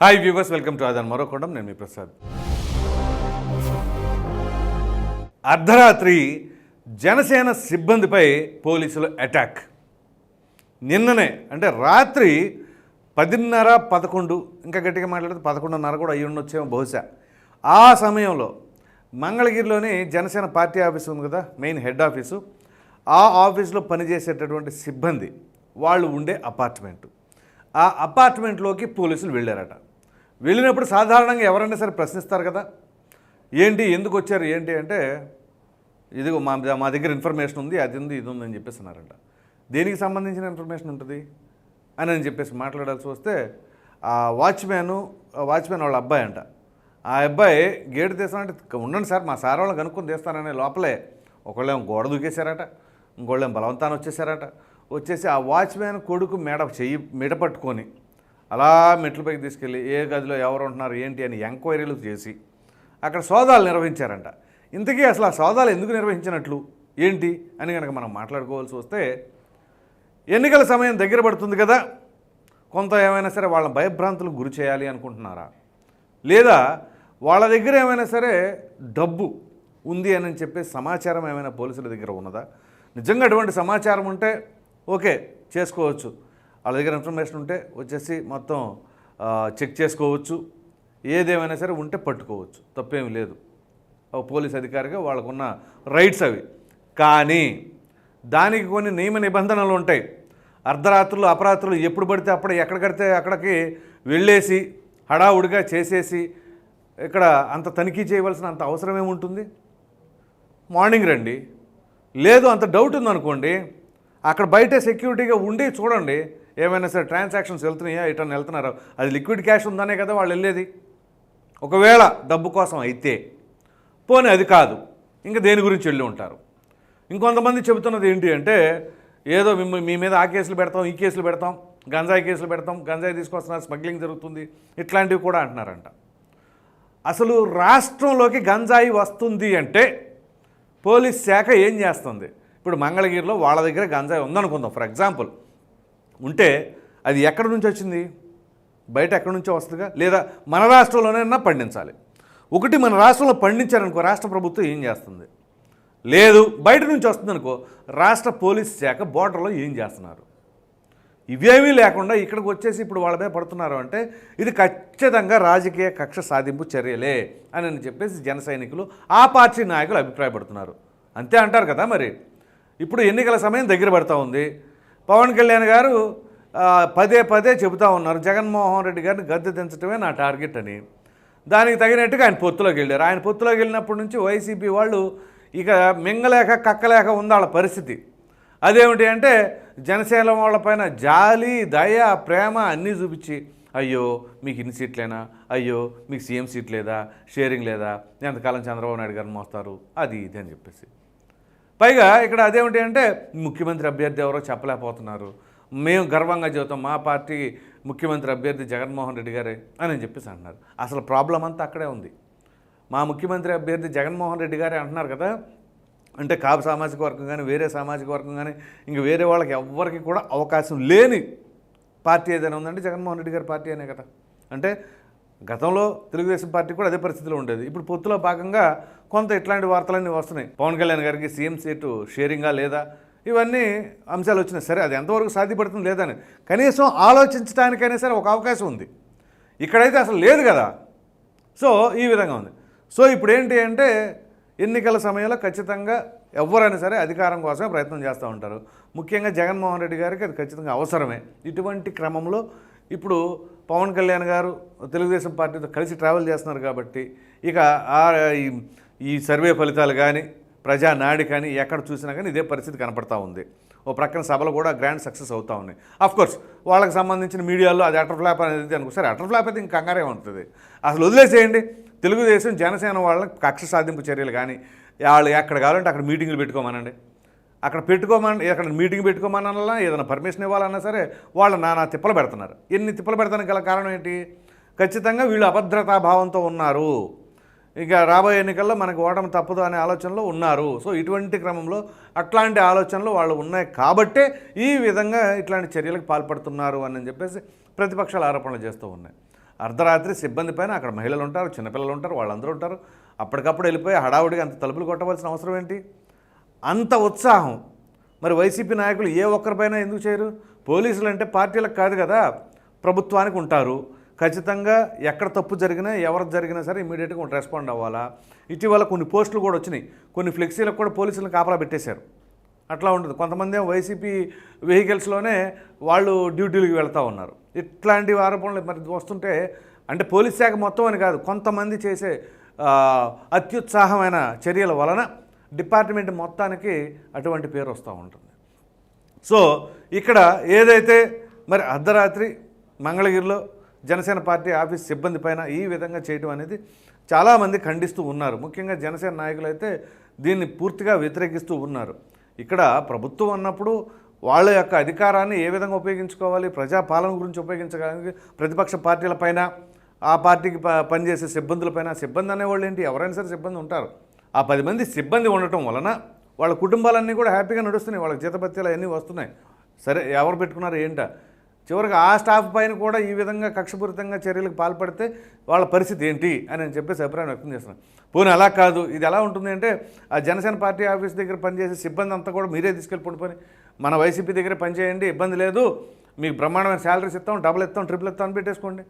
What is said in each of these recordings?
Hi viewers welcome to Aadhan మరోకొండం నేను మీ ప్రసాద్ అర్ధరాత్రి జనసేన సిబ్బందిపై పోలీసులు అటాక్ నిన్ననే అంటే రాత్రి పదిన్నర పదకొండు ఇంకా గట్టిగా మాట్లాడితే పదకొండున్నర కూడా అయ్యి ఉండొచ్చేమో బహుశా. ఆ సమయంలో మంగళగిరిలోని జనసేన పార్టీ ఆఫీస్ ఉంది కదా మెయిన్ హెడ్ ఆఫీసు. ఆ ఆఫీస్లో పనిచేసేటటువంటి సిబ్బంది వాళ్ళు ఉండే అపార్ట్మెంటు. ఆ అపార్ట్మెంట్లోకి పోలీసులు వెళ్ళారట. వెళ్ళినప్పుడు సాధారణంగా ఎవరైనా సరే ప్రశ్నిస్తారు కదా. ఏంటి ఎందుకు వచ్చారు ఏంటి అంటే ఇదిగో మా మా దగ్గర ఇన్ఫర్మేషన్ ఉంది అది ఉంది ఇది ఉంది అని చెప్పేసి అన్నారంట. దేనికి సంబంధించిన ఇన్ఫర్మేషన్ ఉంటుంది? అని అని చెప్పేసి మాట్లాడాల్సి వస్తే ఆ వాచ్మ్యాను ఆ వాచ్మ్యాన్ వాళ్ళ అబ్బాయి అంట. ఆ అబ్బాయి గేటు తీస్తానంటే ఉండండి సార్ మా సార్ వాళ్ళని కనుక్కొని తీస్తాననే లోపలే. ఒకళ్ళేమో గోడ దూకేశారట ఇంకోళ్ళేమో బలవంతాన్ని వచ్చేసారట వచ్చేసి ఆ వాచ్మ్యాన్ కొడుకు మెడ చెయ్యి మెడ పట్టుకొని అలా మెట్లపైకి తీసుకెళ్ళి ఏ గదిలో ఎవరు ఉంటున్నారు ఏంటి అని ఎంక్వైరీలు చేసి అక్కడ సోదాలు నిర్వహించారంట. ఇంతకీ అసలు ఆ సోదాలు ఎందుకు నిర్వహించినట్లు? ఏంటి అని కనుక మనం మాట్లాడుకోవాల్సి వస్తే ఎన్నికల సమయం దగ్గర పడుతుంది కదా కొంత ఏమైనా సరే వాళ్ళ భయభ్రాంతులకు గురి చేయాలి అనుకుంటున్నారా? లేదా వాళ్ళ దగ్గర ఏమైనా సరే డబ్బు ఉంది అని చెప్పే సమాచారం ఏమైనా పోలీసుల దగ్గర ఉన్నదా? నిజంగా అటువంటి సమాచారం ఉంటే ఓకే చేసుకోవచ్చు. వాళ్ళ దగ్గర ఇన్ఫర్మేషన్ ఉంటే వచ్చేసి మొత్తం చెక్ చేసుకోవచ్చు. ఏదేమైనా సరే ఉంటే పట్టుకోవచ్చు. తప్పేం లేదు. పోలీస్ అధికారిగా వాళ్ళకున్న రైట్స్ అవి. కానీ దానికి కొన్ని నియమ నిబంధనలు ఉంటాయి. అర్ధరాత్రులు అపరాత్రులు ఎప్పుడు పడితే అప్పుడు ఎక్కడ కడితే అక్కడికి వెళ్ళేసి హడావుడిగా చేసేసి ఇక్కడ అంత తనిఖీ చేయవలసిన అంత అవసరం ఏముంటుంది మార్నింగ్ రండి. లేదు అంత డౌట్ ఉందనుకోండి అక్కడ బయట సెక్యూరిటీగా ఉండి చూడండి ఏమైనా సరే ట్రాన్సాక్షన్స్ వెళ్తున్నాయా? ఇటన్ వెళ్తున్నారు? అది లిక్విడ్ క్యాష్ ఉందనే కదా వాళ్ళు వెళ్ళేది. ఒకవేళ డబ్బు కోసం అయితే పోనీ అది కాదు. ఇంకా దేని గురించి వెళ్ళి ఉంటారు? ఇంకొంతమంది చెబుతున్నది ఏంటి అంటే ఏదో మిమ్మల్ని మీ మీద ఆ కేసులు పెడతాం ఈ కేసులు పెడతాం గంజాయి కేసులు పెడతాం గంజాయి తీసుకొస్తున్నారు స్మగ్లింగ్ జరుగుతుంది ఇట్లాంటివి కూడా అంటున్నారంట. అసలు రాష్ట్రంలోకి గంజాయి వస్తుంది అంటే పోలీస్ శాఖ ఏం చేస్తుంది? ఇప్పుడు మంగళగిరిలో వాళ్ళ దగ్గర గంజాయి ఉందనుకుందాం ఫర్ ఎగ్జాంపుల్. ఉంటే అది ఎక్కడి నుంచి వచ్చింది? బయట ఎక్కడి నుంచో వస్తుందిగా? లేదా మన రాష్ట్రంలోనైనా పండించాలి. ఒకటి మన రాష్ట్రంలో పండించారనుకో రాష్ట్ర ప్రభుత్వం ఏం చేస్తుంది? లేదు బయట నుంచి వస్తుందనుకో రాష్ట్ర పోలీస్ శాఖ బోర్డర్లో ఏం చేస్తున్నారు? ఇవేమీ లేకుండా ఇక్కడికి వచ్చేసి ఇప్పుడు వాళ్ళ మీద పడుతున్నారు అంటే ఇది ఖచ్చితంగా రాజకీయ కక్ష సాధింపు చర్యలే అని అని చెప్పేసి జన సైనికులు ఆ పార్టీ నాయకులు అభిప్రాయపడుతున్నారు. అంతే అంటారు కదా మరి? ఇప్పుడు ఎన్నికల సమయం దగ్గర పడతా ఉంది. పవన్ కళ్యాణ్ గారు పదే పదే చెబుతా ఉన్నారు జగన్మోహన్ రెడ్డి గారిని గద్దె దించడమే నా టార్గెట్ అని. దానికి తగినట్టుగా ఆయన పొత్తులోకి వెళ్ళారు. ఆయన పొత్తులోకి వెళ్ళినప్పటి నుంచి వైసీపీ వాళ్ళు ఇక మింగలేక కక్కలేక ఉంది వాళ్ళ పరిస్థితి. అదేమిటి అంటే జనసేన వాళ్ళపైన జాలి దయ ప్రేమ అన్నీ చూపించి అయ్యో మీకు ఇన్ని సీట్లేనా? అయ్యో మీకు సీఎం సీట్ లేదా? షేరింగ్ లేదా? ఎంతకాలం చంద్రబాబు నాయుడు గారిని మోస్తారు? అది ఇది అని చెప్పేసి. పైగా ఇక్కడ అదేమిటి అంటే ముఖ్యమంత్రి అభ్యర్థి ఎవరో చెప్పలేకపోతున్నారు. మేము గర్వంగా చెబుతాం మా పార్టీ ముఖ్యమంత్రి అభ్యర్థి జగన్మోహన్ రెడ్డి గారే అని చెప్పేసి అంటున్నారు. అసలు ప్రాబ్లం అంతా అక్కడే ఉంది. మా ముఖ్యమంత్రి అభ్యర్థి జగన్మోహన్ రెడ్డి గారే అంటున్నారు కదా. అంటే కాపు సామాజిక వర్గం కానీ వేరే సామాజిక వర్గం కానీ ఇంక వేరే వాళ్ళకి ఎవ్వరికి కూడా అవకాశం లేని పార్టీ ఏదైనా ఉందంటే జగన్మోహన్ రెడ్డి గారి పార్టీ అనే కదా. అంటే గతంలో తెలుగుదేశం పార్టీ కూడా అదే పరిస్థితిలో ఉండేది. ఇప్పుడు పొత్తులో భాగంగా కొంత ఇట్లాంటి వార్తలన్నీ వస్తున్నాయి. పవన్ కళ్యాణ్ గారికి సీఎం సీటు షేరింగా లేదా? ఇవన్నీ అంశాలు వచ్చినాయి. సరే అది ఎంతవరకు సాధ్యపడుతుంది లేదని. కనీసం ఆలోచించడానికైనా సరే ఒక అవకాశం ఉంది. ఇక్కడైతే అసలు లేదు కదా. సో ఈ విధంగా ఉంది. సో ఇప్పుడు ఏంటి అంటే ఎన్నికల సమయంలో ఖచ్చితంగా ఎవరైనా సరే అధికారం కోసమే ప్రయత్నం చేస్తూ ఉంటారు. ముఖ్యంగా జగన్మోహన్ రెడ్డి గారికి అది ఖచ్చితంగా అవసరమే. ఇటువంటి క్రమంలో ఇప్పుడు పవన్ కళ్యాణ్ గారు తెలుగుదేశం పార్టీతో కలిసి ట్రావెల్ చేస్తున్నారు కాబట్టి ఇక ఆ ఈ- ఈ సర్వే ఫలితాలు కానీ ప్రజా నాడి కానీ ఎక్కడ చూసినా కానీ ఇదే పరిస్థితి కనపడతా ఉంది. ఓ ప్రక్కన సభలు కూడా గ్రాండ్ సక్సెస్ అవుతూ ఉన్నాయి. అఫ్ కోర్స్ వాళ్ళకి సంబంధించిన మీడియాలో అది అటర్ ఫ్లాప్ అనేది అనుకోసారి అటర్ ఫ్లాప్ అయితే ఇంకా కంగారే ఉంటుంది. అసలు వదిలేసేయండి. తెలుగుదేశం జనసేన వాళ్ళకి కక్ష సాధింపు చర్యలు కానీ వాళ్ళు ఎక్కడ కావాలంటే అక్కడ మీటింగ్లు పెట్టుకోమనండి. అక్కడ పెట్టుకోమని అక్కడ మీటింగ్ పెట్టుకోమనన్నా ఏదైనా పర్మిషన్ ఇవ్వాలన్నా సరే వాళ్ళు నానా తిప్పలు పెడుతున్నారు. ఎన్ని తిప్పలు పెడతానికి గల కారణం ఏంటి? ఖచ్చితంగా వీళ్ళు అభద్రతా భావంతో ఉన్నారు. ఇక రాబోయే ఎన్నికల్లో మనకు ఓటమి తప్పదు అనే ఆలోచనలో ఉన్నారు. సో ఇటువంటి క్రమంలో అట్లాంటి ఆలోచనలు వాళ్ళు ఉన్నాయి కాబట్టే ఈ విధంగా ఇట్లాంటి చర్యలకు పాల్పడుతున్నారు అని చెప్పేసి ప్రతిపక్షాలు ఆరోపణలు చేస్తూ ఉన్నాయి. అర్ధరాత్రి సిబ్బంది పైన అక్కడ మహిళలు ఉంటారు చిన్నపిల్లలు ఉంటారు వాళ్ళందరూ ఉంటారు. అప్పటికప్పుడు వెళ్ళిపోయి హడావుడిగా అంత తలుపులు కొట్టవలసిన అవసరం ఏంటి? అంత ఉత్సాహం. మరి వైసీపీ నాయకులు ఏ ఒక్కరిపైన ఎందుకు చేయరు? పోలీసులు అంటే పార్టీలకు కాదు కదా ప్రభుత్వానికి ఉంటారు. ఖచ్చితంగా ఎక్కడ తప్పు జరిగినా ఎవరు జరిగినా సరే ఇమీడియట్గా రెస్పాండ్ అవ్వాలా. ఇటీవల కొన్ని పోస్టులు కూడా వచ్చినాయి. కొన్ని ఫ్లెక్సీలకు కూడా పోలీసులను కాపలా పెట్టేశారు. అట్లా ఉంటుంది. కొంతమంది వైసీపీ వెహికల్స్లోనే వాళ్ళు డ్యూటీలకు వెళ్తూ ఉన్నారు. ఇట్లాంటి ఆరోపణలు మరి వస్తుంటే అంటే పోలీస్ శాఖ మొత్తం అని కాదు కొంతమంది చేసే అత్యుత్సాహమైన చర్యల వలన డిపార్ట్మెంట్ మొత్తానికి అటువంటి పేరు వస్తూ ఉంటుంది. సో ఇక్కడ ఏదైతే మరి అర్ధరాత్రి మంగళగిరిలో జనసేన పార్టీ ఆఫీస్ సిబ్బంది పైన ఈ విధంగా చేయడం అనేది చాలామంది ఖండిస్తూ ఉన్నారు. ముఖ్యంగా జనసేన నాయకులు అయితే దీన్ని పూర్తిగా వ్యతిరేకిస్తూ ఉన్నారు. ఇక్కడ ప్రభుత్వం అన్నప్పుడు వాళ్ళ యొక్క అధికారాన్ని ఏ విధంగా ఉపయోగించుకోవాలి ప్రజాపాలన గురించి ఉపయోగించడానికి ప్రతిపక్ష పార్టీలపైన ఆ పార్టీకి ప- పనిచేసే సిబ్బందులపైన సిబ్బంది అనేవాళ్ళు ఏంటి? ఎవరైనా సరే సిబ్బంది ఉంటారు. ఆ పది మంది సిబ్బంది ఉండటం వలన వాళ్ళ కుటుంబాలన్నీ కూడా హ్యాపీగా నడుస్తున్నాయి. వాళ్ళకి జీతభత్యాలు అన్నీ వస్తున్నాయి. సరే ఎవరు పెట్టుకున్నారు ఏంట? చివరికి ఆ స్టాఫ్ పైన కూడా ఈ విధంగా కక్షపూరితంగా చర్యలకు పాల్పడితే వాళ్ళ పరిస్థితి ఏంటి అని నేను చెప్పేసి అభిప్రాయం వ్యక్తం చేస్తున్నాను పోనీ అలా కాదు. ఇది ఎలా ఉంటుంది అంటే ఆ జనసేన పార్టీ ఆఫీస్ దగ్గర పనిచేసే సిబ్బంది అంతా కూడా మీరే తీసుకెళ్ళి పని మన వైసీపీ దగ్గర పనిచేయండి ఇబ్బంది లేదు. మీకు బ్రహ్మాండమైన శాలరీస్ ఇస్తాం డబుల్ ఇస్తాం ట్రిపుల్ ఇస్తాం అని పెట్టేసుకోండి.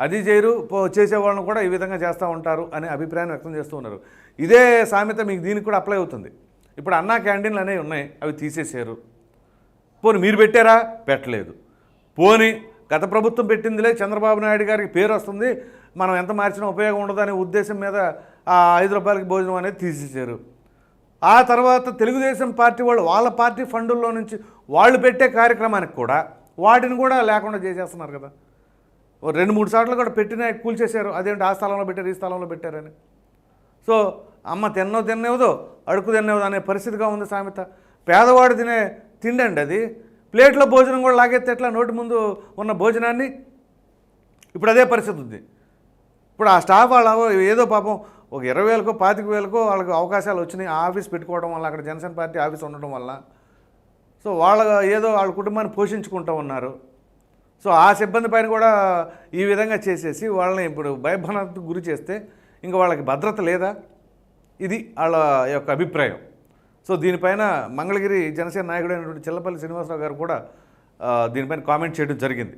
అది చేయరు పో- చేసేవాళ్ళని కూడా ఈ విధంగా చేస్తూ ఉంటారు అనే అభిప్రాయం వ్యక్తం చేస్తూ ఉన్నారు. ఇదే సామెత మీకు దీనికి కూడా అప్లై అవుతుంది. ఇప్పుడు అన్నా క్యాంటీన్లు అనేవి ఉన్నాయి అవి తీసేసారు పోనీ మీరు పెట్టారా? పెట్టలేదు. పోని గత ప్రభుత్వం పెట్టిందిలే చంద్రబాబు నాయుడు గారికి పేరు వస్తుంది మనం ఎంత మార్చినా ఉపయోగం ఉండదు అనే ఉద్దేశం మీద ఆ ఐదు రూపాయలకి భోజనం అనేది తీసేశారు. ఆ తర్వాత తెలుగుదేశం పార్టీ వాళ్ళు వాళ్ళ పార్టీ ఫండుల్లో నుంచి వాళ్ళు పెట్టే కార్యక్రమానికి కూడా వాటిని కూడా లేకుండా చేసేస్తున్నారు కదా. రెండు మూడు సార్లు కూడా పెట్టిన కూల్చేశారు అదేంటి ఆ స్థలంలో పెట్టారు ఈ స్థలంలో పెట్టారని. సో అమ్మ తిన్నో తిన్నేవదో అడుగు తిన్నేవదో అనే పరిస్థితిగా ఉంది సామెత. పేదవాడు తినే తిండండి అది. ప్లేట్లో భోజనం కూడా లాగేస్తే ఎట్లా? నోటి ముందు ఉన్న భోజనాన్ని ఇప్పుడు అదే పరిస్థితి ఉంది. ఇప్పుడు ఆ స్టాఫ్ వాళ్ళ ఏదో పాపం ఒక ఇరవై వేలకో పాతిక వేలకో వాళ్ళకి అవకాశాలు వచ్చినాయి. ఆ ఆఫీస్ పెట్టుకోవడం వల్ల అక్కడ జనసేన పార్టీ ఆఫీస్ ఉండడం వల్ల. సో వాళ్ళ ఏదో వాళ్ళ కుటుంబాన్ని పోషించుకుంటూ ఉన్నారు. సో ఆ సిబ్బంది పైన కూడా ఈ విధంగా చేసేసి వాళ్ళని ఇప్పుడు భయభ్రాంతికి గురి చేస్తే ఇంకా వాళ్ళకి భద్రత లేదా? ఇది వాళ్ళ యొక్క అభిప్రాయం. సో దీనిపైన మంగళగిరి జనసేన నాయకుడు అయినటువంటి చిల్లపల్లి శ్రీనివాసరావు గారు కూడా దీనిపైన కామెంట్ చేయడం జరిగింది.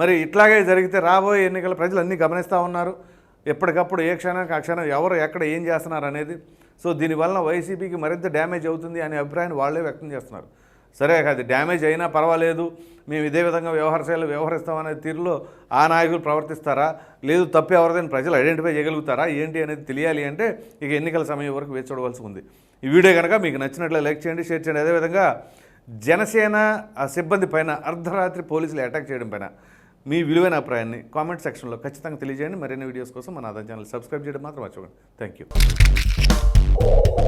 మరి ఇట్లాగే జరిగితే రాబోయే ఎన్నికల ప్రజలు అన్నీ గమనిస్తూ ఉన్నారు. ఎప్పటికప్పుడు ఏ క్షణానికి ఆ క్షణం ఎవరు ఎక్కడ ఏం చేస్తున్నారు అనేది. సో దీనివల్ల వైసీపీకి మరింత డ్యామేజ్ అవుతుంది అనే అభిప్రాయాన్ని వాళ్ళే వ్యక్తం చేస్తున్నారు. సరే అది డ్యామేజ్ అయినా పర్వాలేదు. మేము ఇదే విధంగా వ్యవహారశైలి వ్యవహరిస్తామనే తీరులో ఆ నాయకులు ప్రవర్తిస్తారా? లేదు తప్పు ఎవరిదైనా ప్రజలు ఐడెంటిఫై చేయగలుగుతారా? ఏంటి అనేది తెలియాలి అంటే ఇక ఎన్నికల సమయం వరకు వేచి చూడవలసి ఉంది. ఈ వీడియో కనుక మీకు నచ్చినట్లు లైక్ చేయండి షేర్ చేయండి. అదేవిధంగా జనసేన ఆ సిబ్బంది పైన అర్ధరాత్రి పోలీసులు అటాక్ చేయడం పైన మీ విలువైన అభిప్రాయాన్ని కామెంట్ సెక్షన్లో ఖచ్చితంగా తెలియజేయండి. మరిన్ని వీడియోస్ కోసం మన ఆదాయం ఛానల్ సబ్స్క్రైబ్ చేయడం మాత్రం మర్చిపోకండి. Thank you